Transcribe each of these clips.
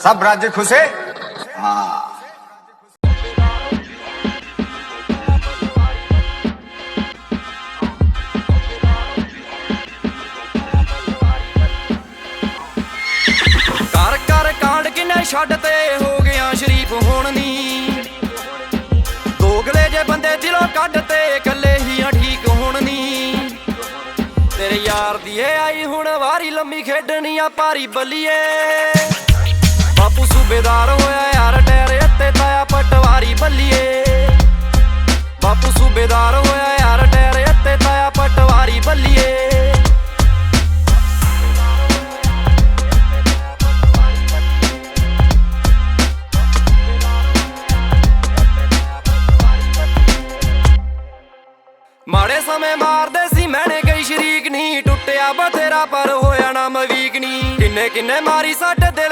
सब राज्य खुश है हाँ ਕਰ ਕਰ ਕਾਂਡ ਕਿਨੇ ਛੱਡ ਤੇ ਹੋ ਗਿਆ ਸ਼ਰੀਫ ਹੁਣ ਨੀ ਦੋਗਲੇ ਜੇ ਬੰਦੇ ਦਿਲੋਂ ਕੱਢ ਤੇ ਇਕੱਲੇ ਹੀ ਆ ਠੀਕ ਹੁਣ ਨੀ ਤੇਰੇ ਯਾਰ ਦੀ ਏ ਆਈ ਹੁਣ ਵਾਰੀ ਲੰਮੀ ਖੇਡਣੀ ਆ ਭਾਰੀ ਬੱਲੀਏ ਬਾਪੂ ਸੂਬੇਦਾਰ ਹੋਇਆ ਯਾਰ ਟੈਰ ਉੱਤੇ ਤਾਇਆ ਪਟਵਾਰੀ ਬੱਲੀਏ। ਬਾਪੂ ਸੂਬੇਦਾਰ ਹੋਇਆ ਯਾਰ ਟੈਰ ਉੱਤੇ ਤਾਇਆ ਪਟਵਾਰੀ ਬੱਲੀਏ। ਮਾੜੇ ਸਮੇਂ ਮਾਰਦੇ ਸੀ ਮੈਨੇ ਕਈ ਸ਼ਰੀਕ ਨਹੀਂ ਟੁੱਟਿਆ ਬਥੇਰਾ ਪਰ ਹੋਇਆ ਨਾ ਮਵੀਕ ਨਹੀਂ ਕਿੰਨੇ ਕਿੰਨੇ ਮਾਰੀ ਸਾਡੇ ਦਿਲ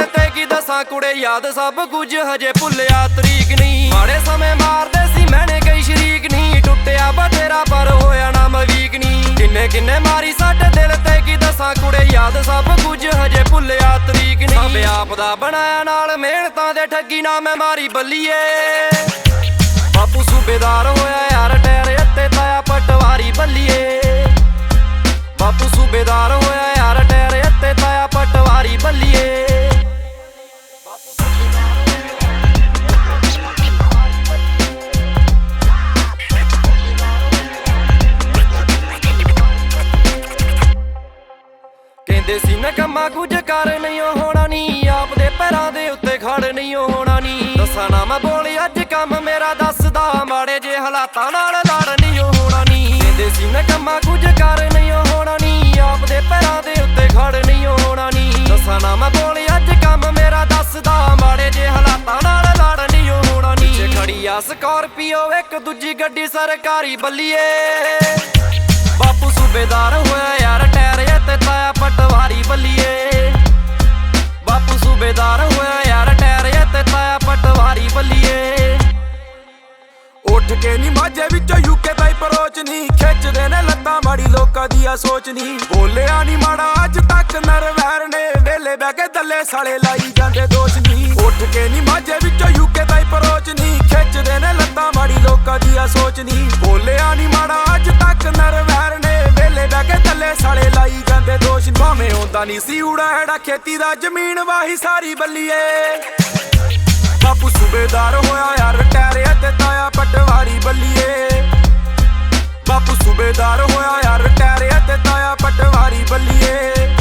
ਤੇ ਕੁੜੇ, ਯਾਦ ਸਭ ਕੁਝ ਹਜੇ ਭੁੱਲਿਆ ਤਰੀਕ ਨਹੀਂ ਮਾੜੇ ਸਮੇਂ ਮਾਰਦੇ ਸੀ ਮੈਨੇ ਕਈ ਸ਼ਰੀਕ ਨਹੀਂ ਟੁੱਟਿਆ ਬਥੇਰਾ ਪਰ ਹੋਇਆ ਨਾ ਮਵੀਕ ਨਹੀਂ ਕਿੰਨੇ ਕਿੰਨੇ ਮਾਰੀ ਸਾਡੇ ਦਿਲ ਤੇ, ਕੀ ਦੱਸਾਂ ਕੁੜੇ, ਯਾਦ ਸਭ ਕੁਝ ਹਜੇ ਭੁੱਲਿਆ ਤਰੀਕ ਨਹੀਂ ਸਭ ਆਪ ਦਾ ਬਣਾਇਆ ਨਾਲ ਮਿਹਨਤਾਂ ਦੇ ਠੱਗੀ ਨਾ ਮੈਂ ਮਾਰੀ ਬੱਲੀਏ। ਬਾਪੂ ਸੂਬੇਦਾਰ ਹੋਇਆ ਯਾਰ ਟੈਰ ਕਹਿੰਦੇ ਸੀ ਨਾ ਕੰਮਾ ਕੁਝ ਕਰ ਨਹੀਂ ਹੋਣਾ ਨਹੀਂ ਆਪ ਦੇ ਪੈਰਾਂ ਦੇ ਉੱਤੇ ਖੜ ਨਹੀਂ ਹੋਣਾ ਨਹੀਂ ਦੱਸਾਂ ਨਾ ਮੈਂ ਬੋਲੀ, ਅੱਜ ਕੰਮ ਮੇਰਾ ਦੱਸਦਾ। ਮਾੜੇ ਜੇ ਹਾਲਾਤਾਂ ਨਾਲ ਲੜ ਨਹੀਂ ਓ ਹੋਣਾ ਨਹੀਂ ਕਹਿੰਦੇ ਸੀ ਨਾ ਕੁਝ ਕਰ ਨਹੀਂ ਹੋਣਾ ਨਹੀਂ ਆਪ ਦੇ ਪੈਰਾਂ ਦੇ ਉੱਤੇ ਖੜ ਨਹੀਂ ਹੋਣਾ ਨਹੀਂ ਦੱਸਾਂ ਨਾ ਮੈਂ ਬੋਲੀ, ਅੱਜ ਕੰਮ ਮੇਰਾ ਦੱਸਦਾ। ਮਾੜੇ ਜੇ ਹਾਲਾਤਾਂ ਨਾਲ ਲੜ ਨਹੀਂ ਹੋਣਾ ਨਹੀਂ ਪਿੱਛੇ ਖੜੀ ਆ ਸਕਾਰਪੀਓ, ਇੱਕ ਦੂਜੀ ਗੱਡੀ ਸਰਕਾਰੀ ਬੱਲੀਏ। ਬਾਪੂ ਸੂਬੇਦਾਰ ਹੋਇਆ ਯਾਰ ਟੈਰ ਤੇ ਤਾਇਆ ਤਾਈ ਨਹੀਂ ਖਿੱਚਦੇ ਨੇ ਲੱਤਾਂ ਮਾੜੀ ਲੋਕਾਂ ਦੀ ਆ ਸੋਚ ਨਹੀਂ ਬੋਲਿਆ ਨਹੀਂ ਮਾੜਾ, ਅੱਜ ਤੱਕ ਨਰਵੈਰ ਨੇ। ਵੇਲੇ ਬਹਿ ਕੇ ਦੱਲੇ ਸਾਲੇ ਲਾਈ ਜਾਂਦੇ ਦੋਸ਼ ਨਹੀਂ ਉੱਠ ਕੇ ਨਹੀਂ ਮਾਝੇ ਵਿੱਚੋਂ ਯੂਕੇ ਤਾਈ ਪਰੋਚ ਨਹੀਂ ਖਿੱਚਦੇ ਨੇ ਲੱਤਾਂ ਮਾੜੀ ਲੋਕਾਂ ਦੀ ਆ ਸੋਚ ਨਹੀਂ ਬੋਲਿਆ ਨਹੀਂ ਮਾੜਾ, ਅੱਜ ਤੱਕ ਨਰਵੈਰ ਨੇ। ਵੇਲੇ ਬਹਿ ਕੇ ਦੱਲੇ ਸਾਲੇ ਲਾਈ ਜਾਂਦੇ ਦੋਸ਼ ਭਾਵੇਂ ਹੁੰਦਾ ਨਹੀਂ ਸੀ ਉੜਾ ਹੈੜਾ, ਖੇਤੀ ਦਾ ਜ਼ਮੀਨ ਵਾਹੀ ਸਾਰੀ ਬੱਲੀਏ। ਬਾਪੂ ਸੂਬੇਦਾਰ ਹੋਇਆ ਯਾਰ ਟੈਰੇ ਤੇ ਤਾਇਆ yeah.